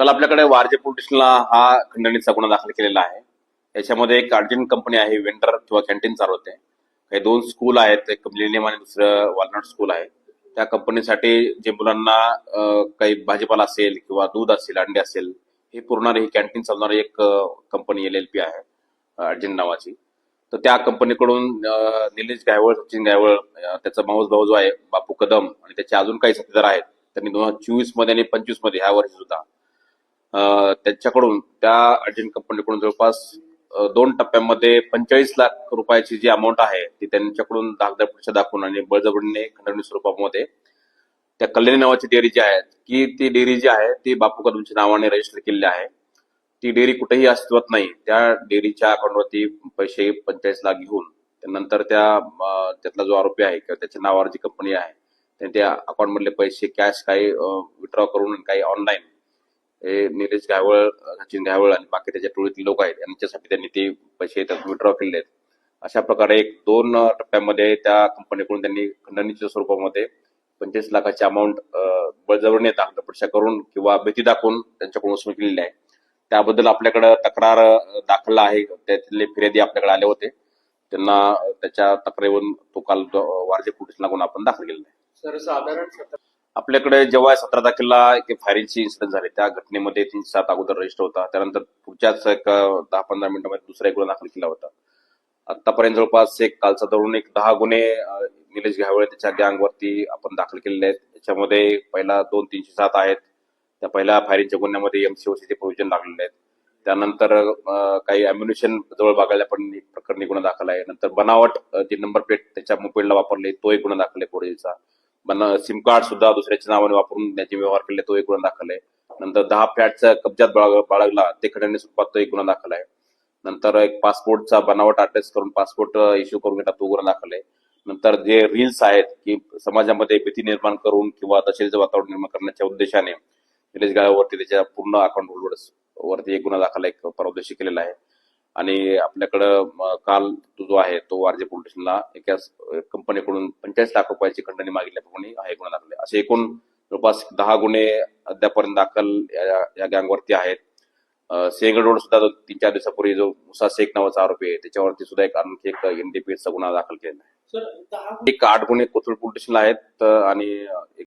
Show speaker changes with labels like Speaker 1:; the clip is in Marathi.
Speaker 1: काल आपल्याकडे वारजे पोलीस स्टेशनला हा खंडणीचा गुन्हा दाखल केलेला आहे. याच्यामध्ये एक अर्जंट कंपनी आहे वेंडर किंवा कॅन्टीन चालवते. काही दोन स्कूल आहेत एक मिलेनियम आणि दुसरं वालनाट स्कूल आहे. त्या कंपनीसाठी जे मुलांना काही भाजीपाला असेल किंवा दूध असेल अंडे असेल हे पुरणारी ही कॅन्टीन चालवणारी एक कंपनी एल एल पी आहे अर्जंट नावाची. तर त्या कंपनीकडून निलेश गायवळ सचिन गायवळ त्याचा माऊस भाऊ जो आहे बापू कदम आणि त्याचे अजून काही साथीदार आहेत त्यांनी दोन हजार चोवीसमध्ये आणि पंचवीसमध्ये ह्या वर्षी सुद्धा त्यांच्याकडून त्या अर्जंट कंपनीकडून जवळपास दोन टप्प्यांमध्ये पंचेचाळीस लाख रुपयाची जी अमाऊंट आहे ती त्यांच्याकडून दाखल दाखवून आणि बळजबडीने खंडणी स्वरूपामध्ये त्या कल्याणी नावाची डेअरी जी आहे की ती डेअरी जी आहे ती बापू कदमच्या नावाने रजिस्टर केलेली आहे. ती डेअरी कुठेही अस्तित्वात नाही. त्या डेअरीच्या अकाउंटवरती पैसे पंचेचाळीस लाख घेऊन त्यानंतर त्या त्यातला जो आरोपी आहे किंवा त्याच्या नावावर जी कंपनी आहे त्यांनी त्या अकाउंटमधले पैसे कॅश काही विड्रॉ करून आणि काही ऑनलाईन हे निलेश गायवळ सचिन गायवळ आणि बाकी त्याच्या टोळीतील लोक आहेत यांच्यासाठी त्यांनी ते पैसे विड्रॉ केलेले आहेत. अशा प्रकारे एक दोन टप्प्यामध्ये त्या कंपनीकडून त्यांनी खंडणीच्या स्वरूपामध्ये पंचवीस लाखाची अमाऊंट बळजबरीने दाखल करून किंवा भीती दाखवून त्यांच्याकडून वसूल केलेली आहे. त्याबद्दल आपल्याकडे तक्रार दाखल आहे. त्यातले फिर्यादी आपल्याकडे आले होते. त्यांना त्याच्या तक्रारीवरून तो काल वारजे पोलीस लागून आपण दाखल केलेला आहे.
Speaker 2: सर साधारण
Speaker 1: आपल्याकडे जेव्हा सतरा तारखेला एक फायरिंगची इन्सिडेंट झाली त्या घटनेमध्ये तीनशे सात अगोदर रजिस्टर होता. त्यानंतर पुढच्याच एक दहा पंधरा मिनिटांमध्ये दुसरा एक गुन्हा दाखल केला होता. आतापर्यंत जवळपास एक कालचा धरून एक दहा गुन्हे निलेश घावळे त्याच्या गँगवरती आपण दाखल केलेले आहेत. त्याच्यामध्ये पहिला दोन तीनशे सात आहेत. त्या पहिल्या फायरिंगच्या गुन्ह्यामध्ये एमसीओसीचे प्रोव्हिजन लागलेले आहेत. त्यानंतर काही अम्युनिशन जवळ बागळल्या पण प्रकरणी गुन्हा दाखल आहे. नंतर बनावट अं, ती नंबर प्लेट त्याच्या मोबाईलला वापरले तो एक गुन्हा दाखल आहे फोडीचा सिम कार्ड सुद्धा दुसऱ्याच्या नावाने वापरून त्याचे व्यवहार केले तो एक गुन्हा दाखल आहे. नंतर दहा फ्लॅटचा कब्जात बाळग- बाळगला ते खड्याने स्वरूपात तो एक गुन्हा दाखल आहे. नंतर एक पासपोर्टचा बनावट अटॅच करून पासपोर्ट इश्यू करून घेतला तो गुन्हा दाखल आहे. नंतर जे रील्स आहेत की समाजामध्ये भीती निर्माण करून किंवा तसेच वातावरण निर्माण करण्याच्या उद्देशाने निलेश गाळावरती त्याच्या पूर्ण अकाउंट होल्डर्स वरती एक गुन्हा दाखल एक परदेशी केलेला आहे. आणि आपल्याकडं काल तो जो आहे तो आरजे पोलीस स्टेशनला एका कंपनीकडून पंचेचाळीस लाख रुपयाची खंडणी मागितल्याप्रमाणे हा गुन्हा दाखल असे एकूण जवळपास दहा गुन्हे अद्यापर्यंत दाखल या- या गँगवरती आहेत. सिंहगड रोड सुद्धा जो तीन चार दिवसापूर्वी जो मुसा शेख नावाचा आरोपी आहे त्याच्यावरती सुद्धा एक आणखी एक एनडीपीएसचा गुन्हा दाखल केलेला आहे. एक आठ गुन्हे कोथरूड पोलीस स्टेशनला आहेत आणि